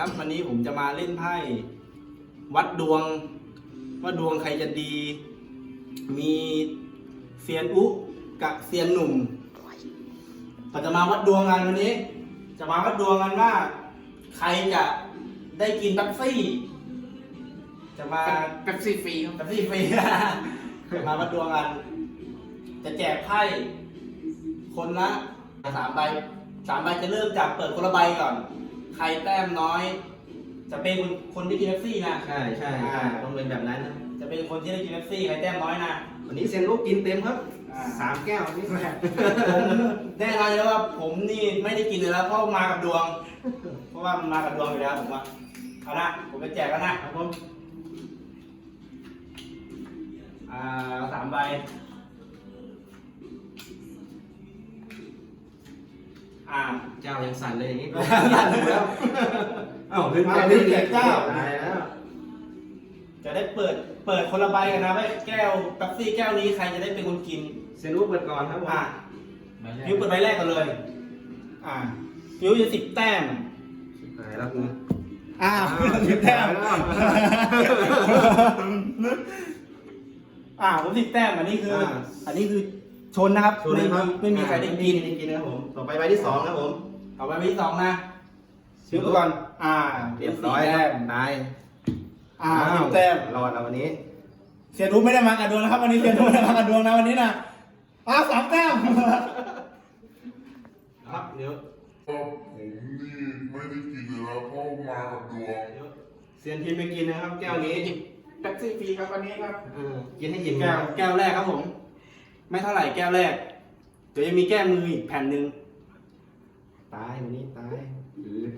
ครับ วันนี้ผมจะมาเล่นไพ่วัดดวง ว่าดวงใครจะดี มีเซียนอุกับเซียนหนุ่มเราจะมาวัดดวงกันวันนี้ จะมาวัดดวงกันว่า ใครจะได้กินแป๊บซี่ จะมาเป๊ปซี่ฟรีครับแป๊บซี่ฟรีจะมาวัดดวงกัน จะแจกไพ่คนละสามใบสามใบจะเริ่มจากเปิดคนละใบก่อน ใครแต้มน้อย จะเป็นคนที่กินแท็กซี่นะ ใช่ใช่ใช่ต้องเป็นแบบนั้นนะจะเป็นคนที่ได้กินแท็กซี่ใครแต้มน้อยนะวันนี้เซนลูกกินเต็มครับอ่าสามแก้วนี่ผมแน่นอนเลยว่าผมนี่ไม่ได้กินเลยแล้วเพราะมากับดวง เพราะว่ามันมากับดวงอยู่แล้วผมว่าเอานะผมไปแจกแล้วนะครับผมอ่าสามใบ อ่าเจ้ายังสั่นเลยอย่างนี้สั่นเลยครับเอ้าลืมมาแก้วลืนี่มแจกเจ้าตายแล้ว จะได้เปิดเปิดคนละใบกันนะว่าแก้วแป๊บซี่แก้วนี้ใครจะได้เป็นคนกินเซนลูกเปิดก่อนครับผมอ่าพิวเปิดใบแรกกันเลย อ่าพิวจะสิบแต้มตายแล้วกูอ่าอ้าวสิบแต้มชิบหายแล้วอ่าผมสิบแต้มอันนี้คืออ่าอันนี้คือ ชนนะครับชวนเลยครับไม่มีใครได้กินไม่มีใครได้กินนะครับผม ต่อไปใบที่สองครับผม เอาใบที่สองนะพิวก่อน อ่าเรียบร้อยสี่คแต้รับมตายอ่าสิบแต้มรอดแล้ววันนี้ เสียรู้ไม่ได้มากับดวงนะครับวันนี้เสียรู้ไม่ได้มากับดวงนะวันนี้นะอ่าสามแต้มครับเดี๋ยวผมนี่ไม่ได้กินเลยนะเพราะมากับดวงเดี๋ยวเซียนทีมไปกินนะครับ แก้วนี้เป๊ปซี่ฟรีครับวันนี้ครับเออกินให้อิ่มแก้วแก้วแรกครับผม ไม่เท่าไหร่แก้วแรก เดี๋ยวยังมีแก้มืออีกแผ่นหนึ่งตายวันนี้ตายอือ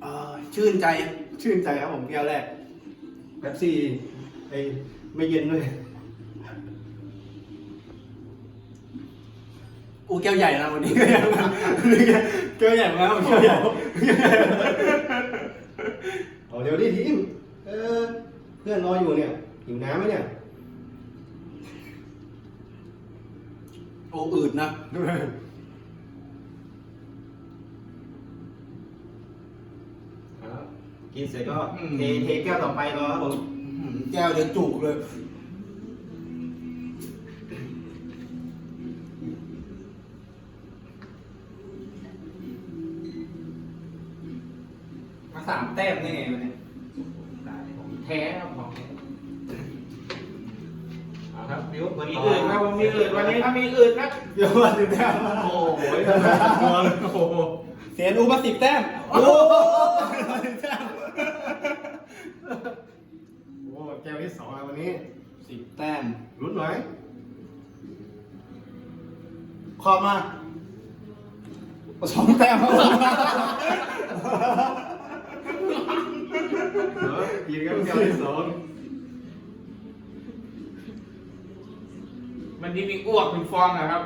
เออชื่นใจชื่นใจครับผมแก้วแรกเป๊ปซี่ไอ้ไม่เย็นด้วยอูแก้วใหญ่นะวันนี้แก้วใหญ่เหมือนกันครับแก้วใหญ่เอาเดี๋ยวดิทีมเออเพื่อนรออยู่เนี่ย หิวน้ำไหมเนี่ย โอ้อืดนะ ครับกินเสร็จก็อืม เทเทแก้วต่อไปรอครับผม อื้อหือแก้วเดี๋ยวจุกเลย มาสามแต้มนี่ไงวันนี้ บบิวมีอื่นครับผมมีอื่นวันนี้ถ้ามีอื่นนะเดี๋ยวมาสิบแต้มโอ้โหทำไมกลัวเลยโอ้โหเสียรูมาสิบแต้มโอ้สิบแต้มโอ้แก้วที่สองแล้ววันนี้สิบแต้มลุ้นหน่อยขอบมาสองแต้มครับผมเออกินครับแก้วที่สอง มันนี่มีอ้วกเป็นฟองนะครับ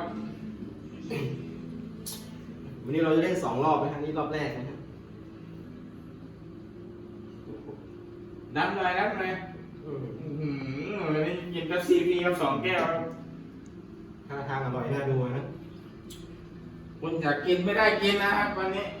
วันนี้เราจะเล่นสองรอบนะครับนี่รอบแรกนะครับน้ำหน่อยน้ำหน่อยอืมอื้อหือวันนี้กินเป๊ปซี่ฟรีครับสองแก้วครับท่าทางอร่อยน่าดูนะคุณอยากกินไม่ได้กินนะครับวันนี้เป็น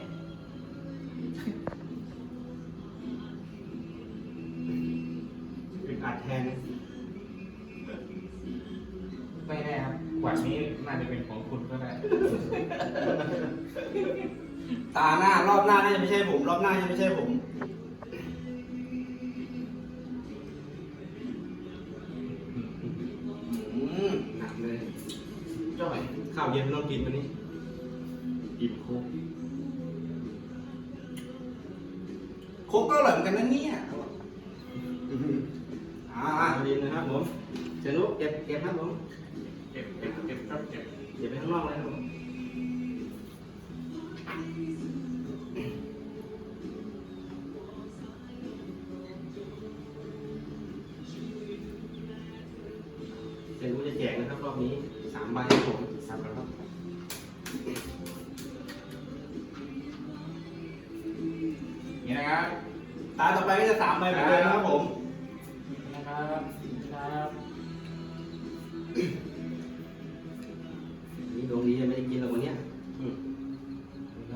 าหน้ารอบหน้าน่าจะไม่ใช่ผม รอบหน้าจะไม่ใช่ผม อืมหนักเลยจ้อยข้าวเย็นไม่ต้องกินวันนี้อิ่มโคกโคกก็อร่อยเหมือนกันนะเนี่ยอ่าข้าวเย็นนะครับผมเจนุเก็บเก็บครับผม เก็บเก็บเก็บครับเก็บเก็บไปข้างนอกเลยครับผม รับรอบนี้สามใบครับผมสามใบครับนี่นะครับตาต่อไปก็จะสามใบเหมือนเดิมนะครับผมนี่นะครับครับนี่ดวงดีจะไม่ได้กินหรอกวันเนี้ยอืม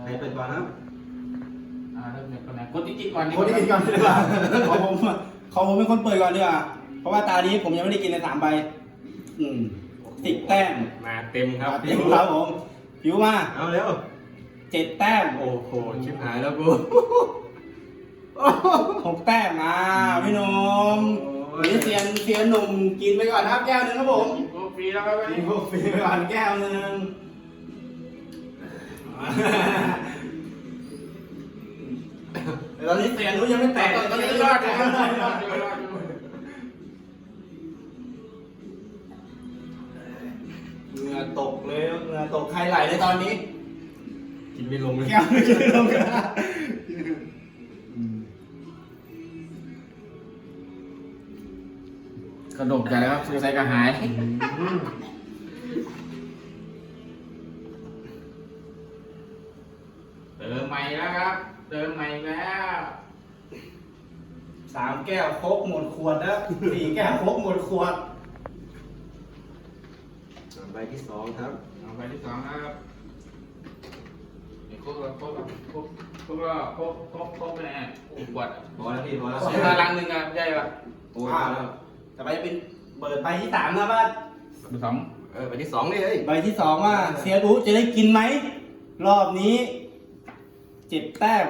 ใครไปกินก่อนดีกคนว่าที่กินก่อนดีกว่าของผมของผมเป็นคนเปิดก่อนดีกว่าเพราะว่าตานี้ผมยังไม่ได้กินเลยสามใบ อืม สิบแต้มมาเต็มครับผิวครับผมผิวมาเอาเร็วเจ็ดแต้มโอ้โหชิบหายแล้วกูหกแต้มอ่าพี่หนุ่มโอ้ยนี่เซียนเซียนหนุ่มกินไปก่อนครับแก้วหนึงครับผมโอ้ฟรีแล้วครับวันกินนี้พวกฟรีไปก่อนแก้วหนึงแต่ตอนนี้เซียนรู้ยังไม่แตกตอนนี้รอดนะร งื่อตกเลยเหงื่อตกใครไหลเลยตอนนี้ กินไม่ลงเลยแก้วไม่กินลงกันกระดกใจแล้วครับสงสัยกระหาย เติมใหม่แล้วครับ เติมใหม่แล้วสามแก้วโคกหมดขวดแล้วสี่แก้วโคกหมดขวดใบที่สองครับเอาไปที่สองนะครับไอ้ครบแล้วครบแล้วครบครบแล้วครบครบครบไปไหนอะอุบวัดพอแล้วพี่พอแล้วใช้มาลังหนึ่งอะใช่ปะโอ้ยพอแล้วต่อไปจะเป็นเปิดใบที่สามนะบ้านสองเออใบที่สองนี่เฮ้ยใบที่สองว่าเซียรู้จะได้กินไหมรอบนี้เจ็ดแต้ม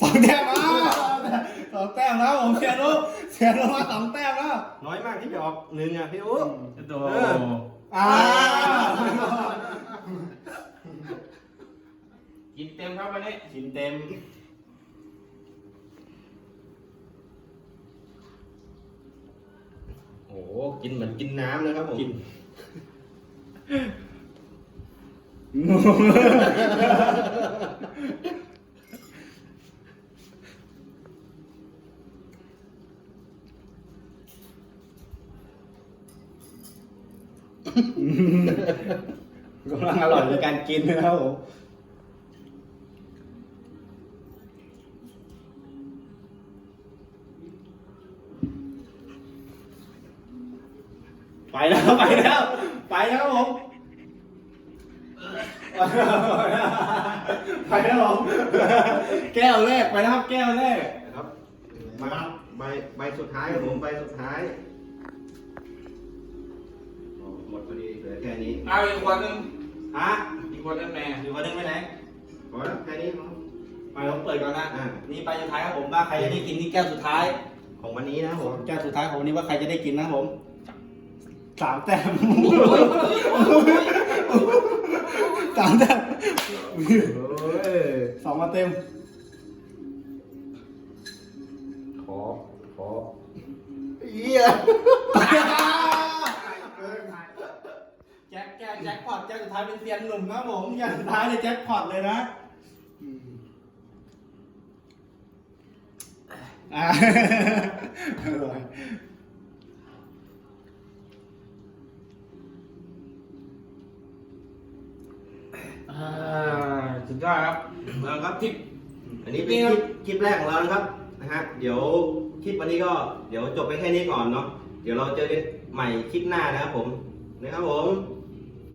สองแต้มแล้ว สองแต้มแล้วผมเซียรู้เซียรู้มาสองแต้มแล้วน้อยมากที่จะออกหนึ่งอะพี่อุ๊โตเอออ่ากินเต็มครับวันนี้กินเต็มโอ้โหกินเหมือนกินน้ำเลยครับผมกิน กำลังอร่อยในการกินนะครับผมไปแล้ว ไปแล้ว ไปแล้วครับผม ไปแล้วผม แก้วแรก ไปแล้วครับ แก้วแรก นะครับ มาใบใบสุดท้ายครับผมใบสุดท้าย ลือแค่นี้เอาอีกขวดหนึ่งฮะอีกขวดหนึงแม่อยู่วันนึงไปไหนพอแล้วแค่นี้มั้งไปผมเปิดก่อนนะอ่านี่ไปสุดท้ายครับผมว่าใครจะได้กินนี่แก้วสุดท้าย ของวันนี้นะครับผมแก้วสุดท้ายของวันนี้ว่าใครจะได้กินนะครับผมสามแต้มสามแต้มโอ้ยสองมาเต็ม ขอ ขอเยี่ย แจ็คแก้วแจ็คพอตแก้วสุดท้ายเป็นเซียนหนุ่มนะครับผมแก้วสุดท้ายเลยแจ็คพอตเลยนะอ่าอร่อยอ่าสุดยอดครับมาครับที่อันนี้เป็นคลิปคลิปแรกของเรานะครับนะฮะเดี๋ยวคลิปวันนี้ก็เดี๋ยวจบไปแค่นี้ก่อนเนาะเดี๋ยวเราเจอกันใหม่คลิปหน้านะครับผมนะครับผม